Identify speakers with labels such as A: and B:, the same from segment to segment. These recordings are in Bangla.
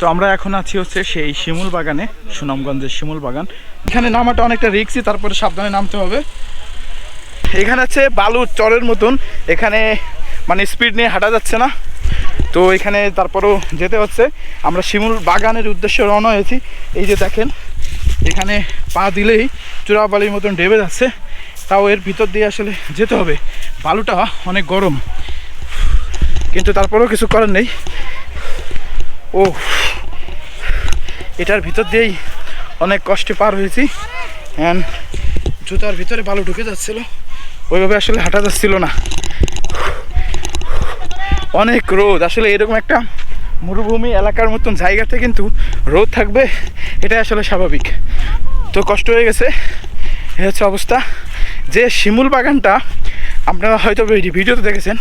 A: তো আমরা এখন আছি হচ্ছে সেই শিমুল বাগানে, সুনামগঞ্জের শিমুল বাগান। এখানে নামাটা অনেকটা রিক্সি, তারপরে সাবধানে নামতে হবে। এখানে আছে বালু চরের মতন। এখানে মানে স্পিড নিয়ে হাঁটা যাচ্ছে না। তো এখানে তারপরেও যেতে হচ্ছে। আমরা শিমুল বাগানের উদ্দেশ্যে রওনা হয়েছি। এই যে দেখেন, এখানে পা দিলেই চূড়াবালির মতন ডেবে যাচ্ছে। তাও এর ভিতর দিয়ে আসলে যেতে হবে। বালুটা অনেক গরম। কিন্তু তারপরেও কিছু করার নেই। ও এটার ভিতর দিয়েই অনেক কষ্টে পার হয়েছি। অ্যান্ড জুতার ভিতরে বালু ঢুকে যাচ্ছিল। ওইভাবে আসলে হাঁটা যাচ্ছিল না। অনেক রোদ। আসলে এরকম একটা মরুভূমি এলাকার মতন জায়গাতে কিন্তু রোদ থাকবে, এটাই আসলে স্বাভাবিক। তো কষ্ট হয়ে গেছে। এ হচ্ছে অবস্থা। যে শিমুল বাগানটা আপনারা হয়তো ভিডিওতে দেখেছেন,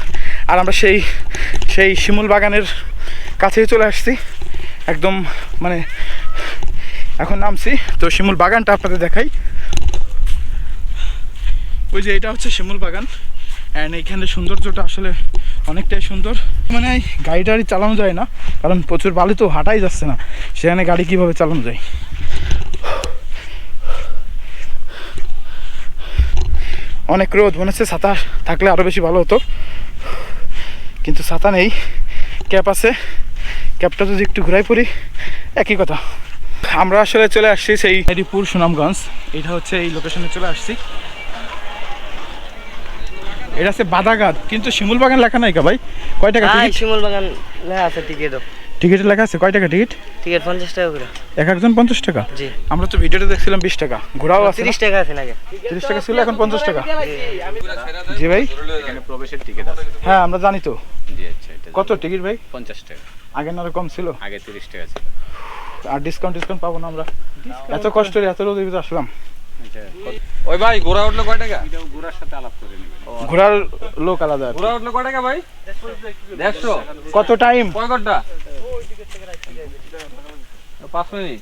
A: আর আমরা সেই সেই শিমুল বাগানের কাছেই চলে আসছি। একদম মানে এখন নামছি। তো শিমুল বাগানটা আপনাদের দেখাই। ওই যে এটা হচ্ছে শিমুল বাগান। অ্যান্ড এইখানে সৌন্দর্যটা আসলে অনেকটাই সুন্দর। মানে গাড়ি টাড়ি চালানো যায় না, কারণ প্রচুর বালি তো হাঁটাই যাচ্ছে না। সেখানে গাড়ি কীভাবে চালানো যায়? অনেক রোদ, মনে হচ্ছে ছাতা থাকলে আরও বেশি ভালো হতো। কিন্তু ছাতা নেই, ক্যাপ আছে। ক্যাপটা যদি একটু ঘুরাই পড়ি, একই কথা। আমরা আসলে চলে আসছি সেই মেদিপুর সুনামগঞ্জ। এটা হচ্ছে এই লোকেশনে চলে আসছি। এটা হচ্ছে বাদাগাদ কিন্তু শিমুল বাগান লেখা নাই কা ভাই? কয় টাকা টিকিট
B: শিমুল বাগান লেখা আছে টিকিটও
A: টিকিটে লেখা আছে কয় টাকা টিকিট
B: টিকিট পঞ্চাশ টাকা করে।
A: এক একজন পঞ্চাশ টাকা?
B: জি।
A: আমরা তো ভিডিওতে দেখছিলাম বিশ টাকা। ঘোরাও আছে
B: তিরিশ টাকা আছে নাকি?
A: তিরিশ টাকা ছিল এখন পঞ্চাশ টাকা। জি। ভাই?
C: এখানে প্রবেশের টিকিট আছে।
A: হ্যাঁ আমরা জানি তো।
C: জি আচ্ছা এটা
A: কত টিকিট ভাই?
C: পঞ্চাশ টাকা।
A: আগে না কম ছিল।
C: আগে তিরিশ টাকা ছিল।
A: আর ডিসকাউন্ট ডিসকাউন্ট পাবো না আমরা। এত কষ্ট এত রোদের ভিতরে আসলাম।
C: ওই ভাই ঘোড়া উঠল কয় টাকা? এটাও ঘোড়ার সাথে আলাপ করে নেবেন।
A: ঘোরার লোক আলাদা।
C: ঘোড়া উঠল কয় টাকা ভাই? দেড়শো।
A: কত টাইম
C: কয় ঘণ্টা? পাঁচ মিনিট।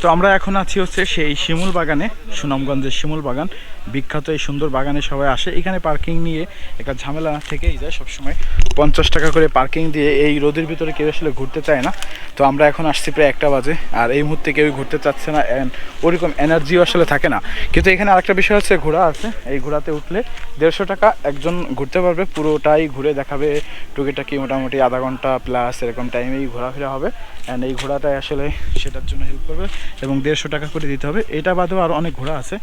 A: তো আমরা এখন আছি হচ্ছে সেই শিমুল বাগানে সুনামগঞ্জের শিমুল বাগান। বিখ্যাত এই সুন্দর বাগানে সবাই আসে। এখানে পার্কিং নিয়ে একটা ঝামেলা থেকেই যায় সবসময়। পঞ্চাশ টাকা করে পার্কিং দিয়ে এই রোদের ভিতরে কেউ আসলে ঘুরতে চায় না। তো আমরা এখন আসছি প্রায় একটা বাজে, আর এই মুহূর্তে কেউ ঘুরতে চাচ্ছে না, and ওরকম এনার্জিও আসলে থাকে না। কিন্তু এখানে আরেকটা বিষয় হচ্ছে, ঘোড়া আছে। এই ঘোড়াতে উঠলে দেড়শো টাকা একজন ঘুরতে পারবে, পুরোটাই ঘুরে দেখাবে। টুকিটাকি মোটামুটি আধা ঘণ্টা প্লাস এরকম টাইমেই ঘোরাফেরা হবে। অ্যান্ড এই ঘোড়াটাই আসলে সেটার জন্য হেল্প করবে এবং দেড়শো টাকা করে দিতে হবে। এটা বাদেও আরও অনেক ঘোড়া আছে।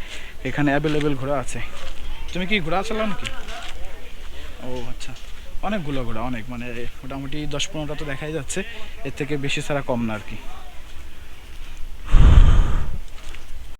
A: এখানে অ্যাভেলেবেল ঘোড়া আছে। তুমি কি ঘোড়া চালাও নাকি? ও আচ্ছা। অনেকগুলো ঘোড়া অনেক মানে মোটামুটি দশ পনেরোটা তো দেখাই যাচ্ছে। এর থেকে বেশি ছাড়া কম না আর কি।